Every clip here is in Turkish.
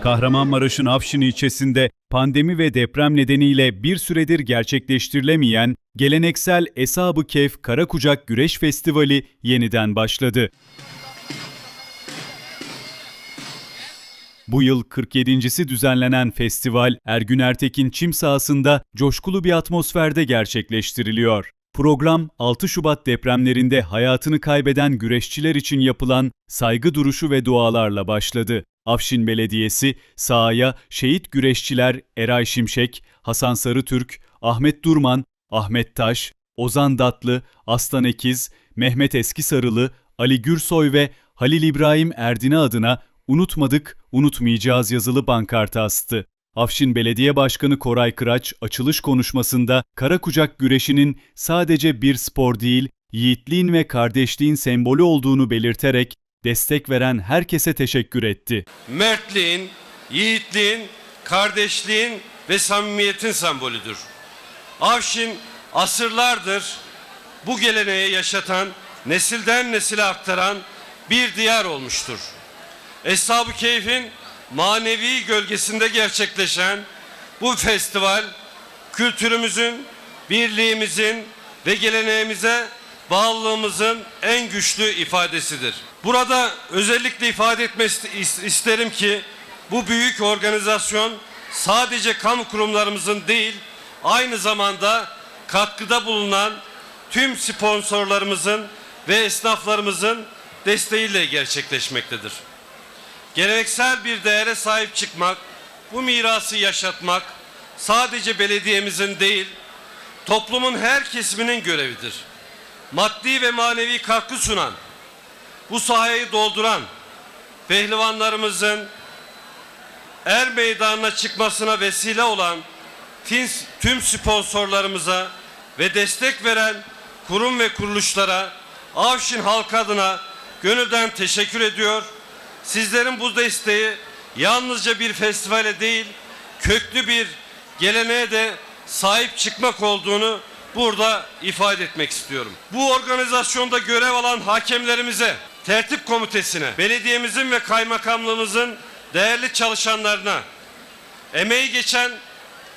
Kahramanmaraş'ın Afşin ilçesinde pandemi ve deprem nedeniyle bir süredir gerçekleştirilemeyen geleneksel Eshab-ı Kehf Karakucak Güreş Festivali yeniden başladı. Bu yıl 47.si düzenlenen festival Ergün Ertekin çim sahasında coşkulu bir atmosferde gerçekleştiriliyor. Program 6 Şubat depremlerinde hayatını kaybeden güreşçiler için yapılan saygı duruşu ve dualarla başladı. Afşin Belediyesi sahaya şehit güreşçiler Eray Şimşek, Hasan Sarıtürk, Ahmet Durman, Ahmet Taş, Ozan Datlı, Aslan Ekiz, Mehmet Eskisarılı, Ali Gürsoy ve Halil İbrahim Erdine adına unutmadık, unutmayacağız yazılı bankartı astı. Afşin Belediye Başkanı Koray Kıraç açılış konuşmasında kara kucak güreşinin sadece bir spor değil, yiğitliğin ve kardeşliğin sembolü olduğunu belirterek destek veren herkese teşekkür etti. mertliğin, yiğitliğin, kardeşliğin ve samimiyetin sembolüdür. Avşin asırlardır bu geleneği yaşatan, nesilden nesile aktaran bir diyar olmuştur. Eshab-ı Keyf'in manevi gölgesinde gerçekleşen bu festival kültürümüzün, birliğimizin ve geleneğimize bağlılığımızın en güçlü ifadesidir. Burada özellikle ifade etmek ist- isterim ki bu büyük organizasyon sadece kamu kurumlarımızın değil, aynı zamanda katkıda bulunan tüm sponsorlarımızın ve esnaflarımızın desteğiyle gerçekleşmektedir. Geleneksel bir değere sahip çıkmak, bu mirası yaşatmak sadece belediyemizin değil, toplumun her kesiminin görevidir. Maddi ve manevi katkı sunan, bu sahayı dolduran pehlivanlarımızın er meydanına çıkmasına vesile olan tüm sponsorlarımıza ve destek veren kurum ve kuruluşlara Avşin halkı adına gönülden teşekkür ediyor. Sizlerin bu desteği yalnızca bir festivale değil, köklü bir geleneğe de sahip çıkmak olduğunu burada ifade etmek istiyorum. Bu organizasyonda görev alan hakemlerimize, tertip komitesine, belediyemizin ve kaymakamlığımızın değerli çalışanlarına, emeği geçen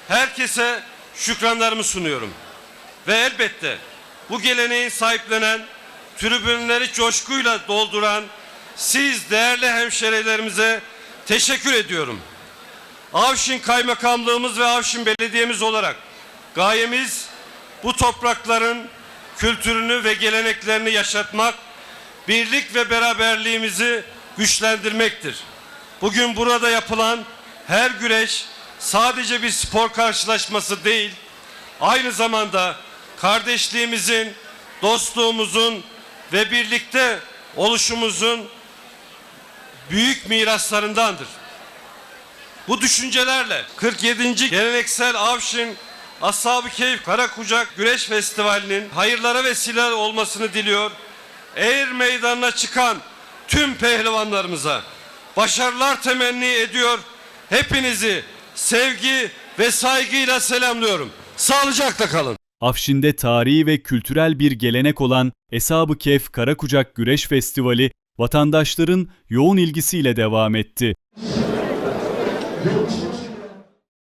herkese şükranlarımı sunuyorum. Ve elbette bu geleneği sahiplenen, tribünleri coşkuyla dolduran siz değerli hemşerilerimize teşekkür ediyorum. Avşin Kaymakamlığımız ve Avşin Belediyemiz olarak gayemiz bu toprakların kültürünü ve geleneklerini yaşatmak, birlik ve beraberliğimizi güçlendirmektir. Bugün burada yapılan her güreş sadece bir spor karşılaşması değil, aynı zamanda kardeşliğimizin, dostluğumuzun ve birlikte oluşumuzun büyük miraslarındandır. Bu düşüncelerle 47. geleneksel Avşin Ashab-ı Keyif Karakucak Güreş Festivali'nin hayırlara vesile olmasını diliyor. Eğir meydanına çıkan tüm pehlivanlarımıza başarılar temenni ediyor. Hepinizi sevgi ve saygıyla selamlıyorum. Sağlıcakla kalın. Afşin'de tarihi ve kültürel bir gelenek olan Eshab-ı Kehf Karakucak Güreş Festivali vatandaşların yoğun ilgisiyle devam etti.